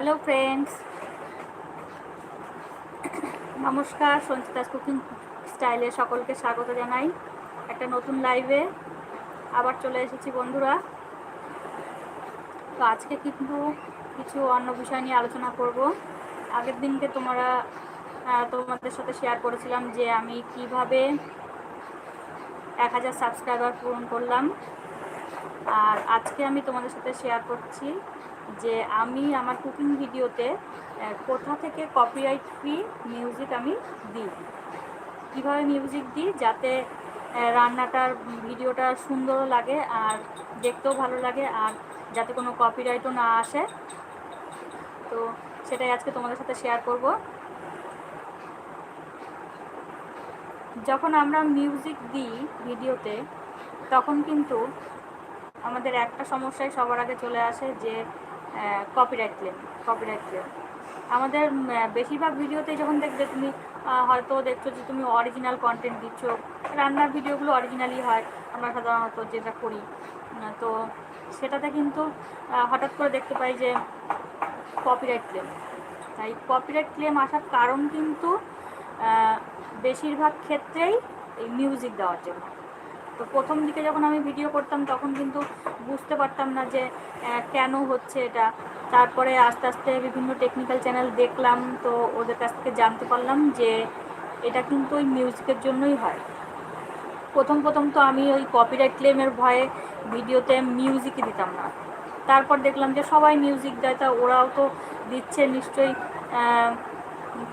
Hello friends নমস্কার Sanchita's cooking স্টাইলে সকলকে স্বাগত জানাই। একটা নতুন লাইভে আবার চলে এসেছি বন্ধুরা। তো আজকে কিন্তু কিছু অন্য বিষয় নিয়ে আলোচনা করব। আগের দিনকে তোমরা তোমাদের সাথে শেয়ার করেছিলাম যে আমি কীভাবে এক হাজার সাবস্ক্রাইবার পূরণ করলাম। আর আজকে আমি তোমাদের সাথে শেয়ার করছি যে আমি আমার কুকিং ভিডিওতে কোথা থেকে কপিরাইট ফ্রি মিউজিক আমি দিই? কীভাবে মিউজিক দিই? যাতে রান্নাটার ভিডিওটা সুন্দরও লাগে আর দেখতেও ভালো লাগে আর যাতে কোনো কপিরাইটও না আসে। তো সেটাই আজকে তোমাদের সাথে শেয়ার করব। যখন আমরা মিউজিক দিই ভিডিওতে তখন কিন্তু আমাদের একটা সমস্যায় সবার আগে চলে আসে যে কপিরাইট ক্লেম কপিরাইট ক্লেম আমাদের বেশিরভাগ ভিডিওতে যখন দেখবে তুমি হয়তো দেখছ যে তুমি অরিজিনাল কন্টেন্ট দিচ্ছ, রান্নার ভিডিওগুলো অরিজিনালই হয়, আমরা সাধারণত যেটা করি। তো সেটাতে কিন্তু হঠাৎ করে দেখতে পাই যে কপিরাইট ক্লেম তাই কপিরাইট ক্লেম আসার কারণ কিন্তু বেশিরভাগ ক্ষেত্রেই এই মিউজিক দেওয়ার জন্য। তো প্রথম দিকে যখন আমি ভিডিও করতাম, তখন কিন্তু বুঝতে পারতাম না যে কেন হচ্ছে এটা। তারপরে আস্তে আস্তে বিভিন্ন টেকনিক্যাল চ্যানেল দেখলাম, তো ওদের কাছ থেকে জানতে পারলাম যে, এটা কিন্তু ওই মিউজিকের জন্যই হয়। প্রথম প্রথম তো আমি ওই কপিরাইট ক্লেমের ভয়ে ভিডিওতে মিউজিকই দিতাম না। তারপর দেখলাম যে সবাই মিউজিক দেয়, তা ওরাও তো দিচ্ছে নিশ্চয়ই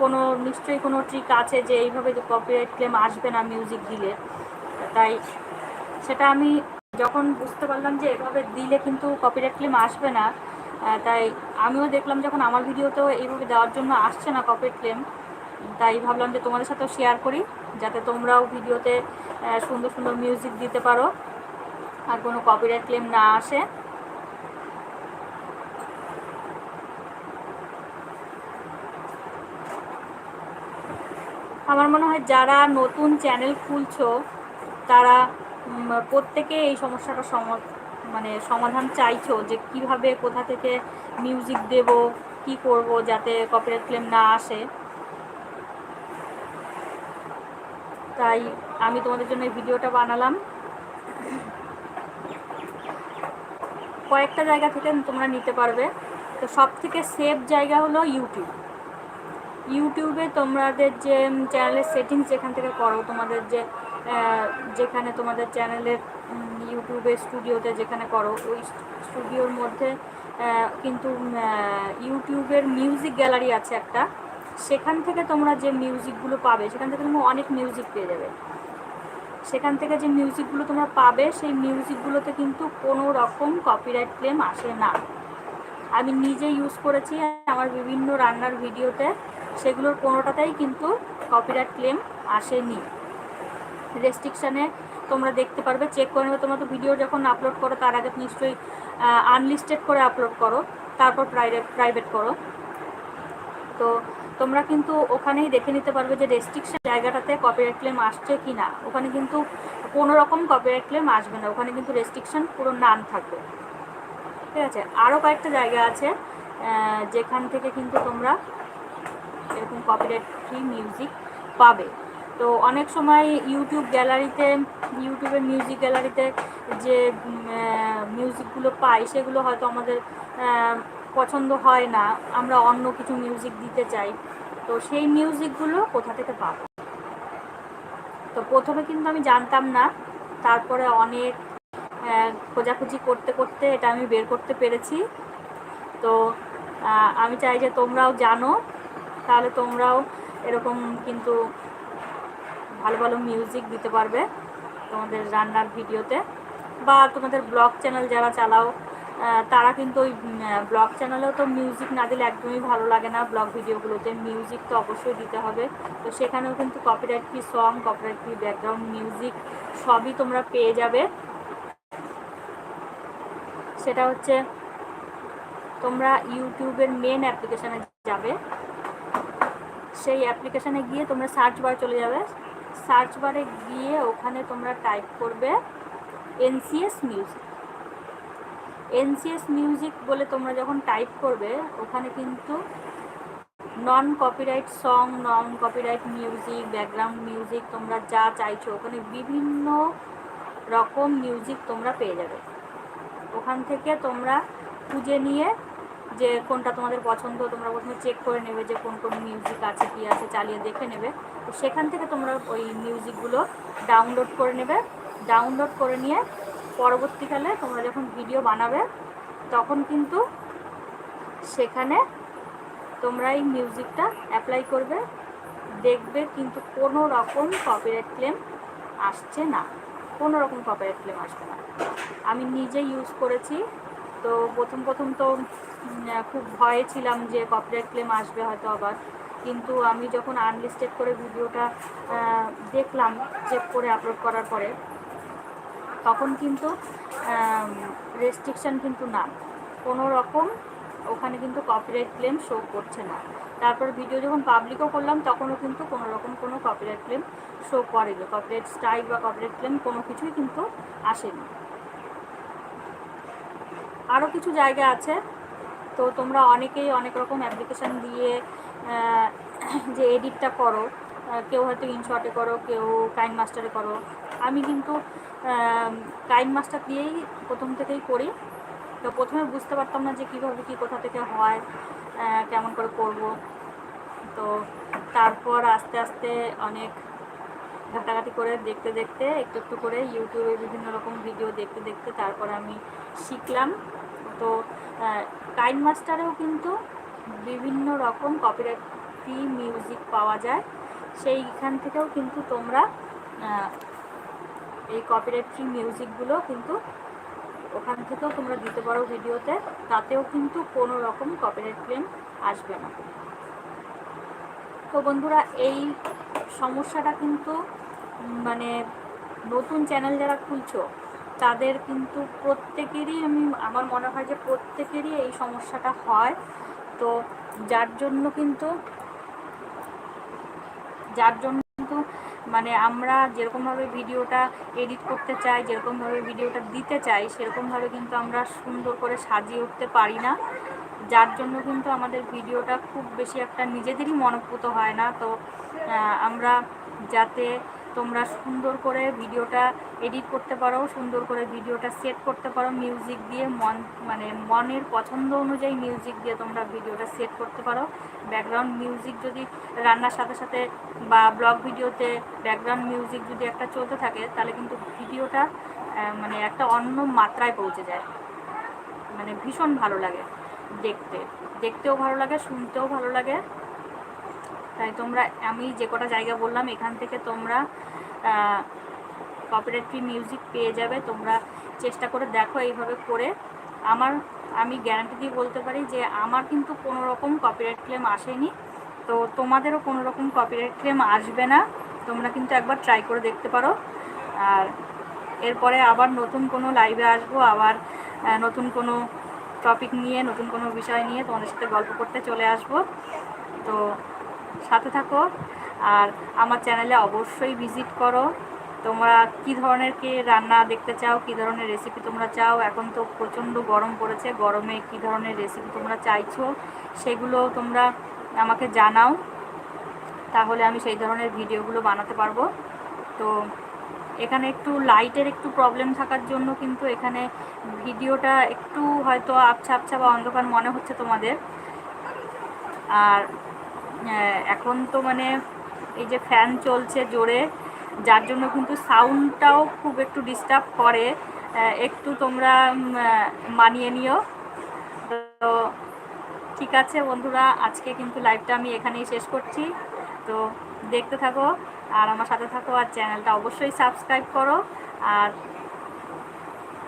কোনো নিশ্চয়ই কোনো ট্রিক আছে যে এইভাবে কপিরাইট ক্লেম আসবে না মিউজিক দিলে। তাই সেটা আমি যখন বুঝতে পারলাম যে এভাবে দিলে কিন্তু কপিরাইট ক্লেম আসবে না তাই আমিও দেখলাম যখন আমার ভিডিওতেও এইভাবে দেওয়ার জন্য আসছে না কপিরাইট ক্লেম তাই ভাবলাম যে তোমাদের সাথেও শেয়ার করি, যাতে তোমরাও ভিডিওতে সুন্দর সুন্দর মিউজিক দিতে পারো, আর কোনো কপিরাইট ক্লেম না আসে। আমার মনে হয় যারা নতুন চ্যানেল খুলছো, তারা প্রত্যেকে এই সমস্যাটা সম মানে সমাধান চাইছো যে কীভাবে কোথা থেকে মিউজিক দেব, কি করব যাতে কপিরাইট ক্লেম না আসে? তাই আমি তোমাদের জন্য এই ভিডিওটা বানালাম। কয়েকটা জায়গা থেকে তোমরা নিতে পারবে। তো সব থেকে সেফ জায়গা হলো ইউটিউব ইউটিউবে তোমাদের যে চ্যানেলের সেটিংস যেখান থেকে করো, তোমাদের যে যেখানে তোমাদের চ্যানেলের ইউটিউবে স্টুডিওতে যেখানে করো, ওই স্টুডিওর মধ্যে কিন্তু ইউটিউবের মিউজিক গ্যালারি আছে একটা। সেখান থেকে তোমরা যে মিউজিকগুলো পাবে, সেখান থেকে তুমি অনেক মিউজিক পেয়ে যাবে। সেখান থেকে যে মিউজিকগুলো তোমরা পাবে, সেই মিউজিকগুলোতে কিন্তু কোনো রকম কপিরাইট ক্লেম আসে না। আমি নিজে ইউজ করেছি আমার বিভিন্ন রান্নার ভিডিওতে সেগুলোর কোনোটাতেই কিন্তু কপিরাইট ক্লেম আসেনি। রেস্ট্রিকশানে তোমরা দেখতে পারবে চেক করে নেবে। তোমরা তো ভিডিও যখন আপলোড করো, তার আগে নিশ্চয়ই আনলিস্টেড করে আপলোড করো, তারপর প্রাইভেট প্রাইভেট করো। তো তোমরা কিন্তু ওখানেই দেখে নিতে পারবে যে রেস্ট্রিকশন জায়গাটাতে কপিরাইট ক্লেম আসছে কি না ওখানে কিন্তু কোনো রকম কপিরাইট ক্লেম আসবে না। ওখানে কিন্তু রেস্ট্রিকশন পুরো নান থাকবে। ঠিক আছে? আরও কয়েকটা জায়গা আছে যেখান থেকে কিন্তু তোমরা এরকম কপিরাইট ফ্রি মিউজিক পাবে। তো অনেক সময় ইউটিউব গ্যালারিতে ইউটিউবের মিউজিক গ্যালারিতে যে মিউজিকগুলো পাই, সেগুলো হয়তো আমাদের পছন্দ হয় না। আমরা অন্য কিছু মিউজিক দিতে চাই। তো সেই মিউজিকগুলো কোথা থেকে পাবো? তো প্রথমে কিন্তু আমি জানতাম না। তারপরে অনেক খোঁজাখুঁজি করতে করতে এটা আমি বের করতে পেরেছি। তো আমি চাই যে তোমরাও জানো। তাহলে তোমরাও এরকম কিন্তু ভালো ভালো মিউজিক দিতে পারবে তোমাদের রান্নার ভিডিওতে। বা তোমাদের ব্লগ চ্যানেল যারা চালাও তারা কিন্তু ওই ব্লগ চ্যানেলেও তো মিউজিক না দিলে একদমই ভালো লাগে না ব্লগ ভিডিওগুলোতে মিউজিক তো অবশ্যই দিতে হবে। তো সেখানেও কিন্তু copyright free song copyright free background music সবই তোমরা পেয়ে যাবে। সেটা হচ্ছে, তোমরা ইউটিউবের মেন অ্যাপ্লিকেশানে যাবে। সেই অ্যাপ্লিকেশানে গিয়ে তোমরা সার্চ বার চলে যাবে। সার্চ বারে গিয়ে ওখানে তোমরা টাইপ করবে এনসিএস মিউজিক এনসিএস মিউজিক বলে তোমরা যখন টাইপ করবে, ওখানে কিন্তু non copyright song non copyright music background music তোমরা যা চাইছো, ওখানে বিভিন্ন রকম মিউজিক তোমরা পেয়ে যাবে। ওখান থেকে তোমরা খুঁজে নিয়ে যে কোনটা তোমাদের পছন্দ, তোমরা প্রথমে চেক করে নেবে যে কোন কোন মিউজিক আছে, কি আছে, চালিয়ে দেখে নেবে। তো সেখান থেকে তোমরা ওই মিউজিকগুলো ডাউনলোড করে নেবে। ডাউনলোড করে নিয়ে পরবর্তীকালে তোমরা যখন ভিডিও বানাবে, তখন কিন্তু সেখানে তোমরা এই মিউজিকটা অ্যাপ্লাই করবে। দেখবে কিন্তু কোনো রকম কপিরাইট ক্লেম আসছে না। কোনো রকম কপিরাইট ক্লেম আসবে না। আমি নিজে ইউজ করেছি। তো প্রথম প্রথম তো খুব ভয়ে ছিলাম যে কপিরাইট ক্লেম আসবে হয়তো আবার। কিন্তু আমি যখন আনলিস্টেড করে ভিডিওটা দেখলাম চেক করে আপলোড করার পরে, তখন কিন্তু রেস্ট্রিকশন কিন্তু না। কোনো রকম ওখানে কিন্তু কপিরাইট ক্লেম শো করছে না। তারপর ভিডিও যখন পাবলিকও করলাম, তখনও কিন্তু কোনো রকম কোনো কপিরাইট ক্লেম শো করেনি। কপিরাইট স্ট্রাইক বা কপিরাইট ক্লেম কোনো কিছুই কিন্তু আসেনি। আরও কিছু জায়গা আছে। তো তোমরা অনেকেই অনেক রকম অ্যাপ্লিকেশান দিয়ে যে এডিটটা করো কেউ হয়তো ইনশটে করো, কেউ কাইন মাস্টারে করো। আমি কিন্তু কাইন মাস্টার দিয়েই প্রথম থেকেই করি। তো প্রথমে বুঝতে পারতাম না যে কীভাবে কী, কোথা থেকে হয় কেমন করে করব। তো তারপর আস্তে আস্তে অনেক ঘাটাঘাটি করে দেখতে দেখতে, একটু একটু করে ইউটিউবে বিভিন্ন রকম ভিডিও দেখতে দেখতে তারপর আমি শিখলাম। তো কাইন মাস্টারেও কিন্তু বিভিন্ন রকম কপিরাইট ফ্রি মিউজিক পাওয়া যায়। সেইখান থেকেও কিন্তু তোমরা এই কপিরাইট ফ্রি মিউজিকগুলো কিন্তু ওখান থেকেও তোমরা দিতে পারো ভিডিওতে। তাতেও কিন্তু কোনো রকম কপিরাইট ক্লেম আসবে না। তো বন্ধুরা, এই সমস্যাটা কিন্তু মানে নতুন চ্যানেল যারা খুলছো, তাদের কিন্তু প্রত্যেকেরই আমি, আমার মনে হয় যে প্রত্যেকেরই এই সমস্যাটা হয়। তো যার জন্য কিন্তু, যার জন্য কিন্তু মানে আমরা যেরকমভাবে ভিডিওটা এডিট করতে চাই, যেরকমভাবে ভিডিওটা দিতে চাই, সেরকমভাবে কিন্তু আমরা সুন্দর করে সাজিয়ে উঠতে পারি না। যার জন্য কিন্তু আমাদের ভিডিওটা খুব বেশি একটা নিজেদেরই মনোভূত হয় না। তো আমরা যাতে তোমরা সুন্দর করে ভিডিওটা এডিট করতে পারো, সুন্দর করে ভিডিওটা সেট করতে পারো মিউজিক দিয়ে মন মানে মনের পছন্দ অনুযায়ী মিউজিক দিয়ে তোমরা ভিডিওটা সেট করতে পারো। ব্যাকগ্রাউন্ড মিউজিক যদি রান্নার সাথে সাথে বা ব্লগ ভিডিওতে ব্যাকগ্রাউন্ড মিউজিক যদি একটা চলতে থাকে, তাহলে কিন্তু ভিডিওটা মানে একটা অন্য মাত্রায় পৌঁছে যায়। মানে ভীষণ ভালো লাগে দেখতে। দেখতেও ভালো লাগে, শুনতেও ভালো লাগে। তাই তোমরা, আমি যে কটা জায়গা বললাম, এখান থেকে তোমরা কপিরাইট ফ্রি মিউজিক পেয়ে যাবে। তোমরা চেষ্টা করে দেখো এইভাবে করে। আমার, আমি গ্যারান্টি দিয়ে বলতে পারি যে আমার কিন্তু কোনো রকম কপিরাইট ক্লেম আসেনি। তো তোমাদেরও কোনো রকম কপিরাইট ক্লেম আসবে না। তোমরা কিন্তু একবার ট্রাই করে দেখতে পারো। আর এরপরে আবার নতুন কোনো লাইভে আসব, আবার নতুন কোনো টপিক নিয়ে, নতুন কোনো বিষয় নিয়ে তোমাদের সাথে গল্প করতে চলে আসব। তো সাথে থাকো। আর আমার চ্যানেলে অবশ্যই ভিজিট করো। তোমরা কি ধরনের কি রান্না দেখতে চাও, কি ধরনের রেসিপি তোমরা চাও? এখন তো প্রচণ্ড গরম পড়েছে। গরমে কি ধরনের রেসিপি তোমরা চাইছো, সেগুলো তোমরা আমাকে জানাও। তাহলে আমি সেই ধরনের ভিডিওগুলো বানাতে পারব। তো এখানে একটু লাইটের একটু প্রবলেম থাকার জন্য কিন্তু এখানে ভিডিওটা একটু হয়তো আবছা বা অন্ধকার মনে হচ্ছে তোমাদের। আর এখন তো মানে এই যে ফ্যান চলছে জোরে, যার জন্য কিন্তু সাউন্ডটাও খুব একটু ডিস্টার্ব করে। একটু তোমরা মানিয়ে নিও। তো ঠিক আছে বন্ধুরা, আজকে কিন্তু লাইভটা আমি এখানেই শেষ করছি। তো দেখতে থাকো, আর আমার সাথে থাকো, আর চ্যানেলটা অবশ্যই সাবস্ক্রাইব করো। আর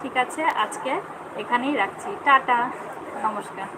ঠিক আছে, আজকে এখানেই রাখছি। টাটা, নমস্কার।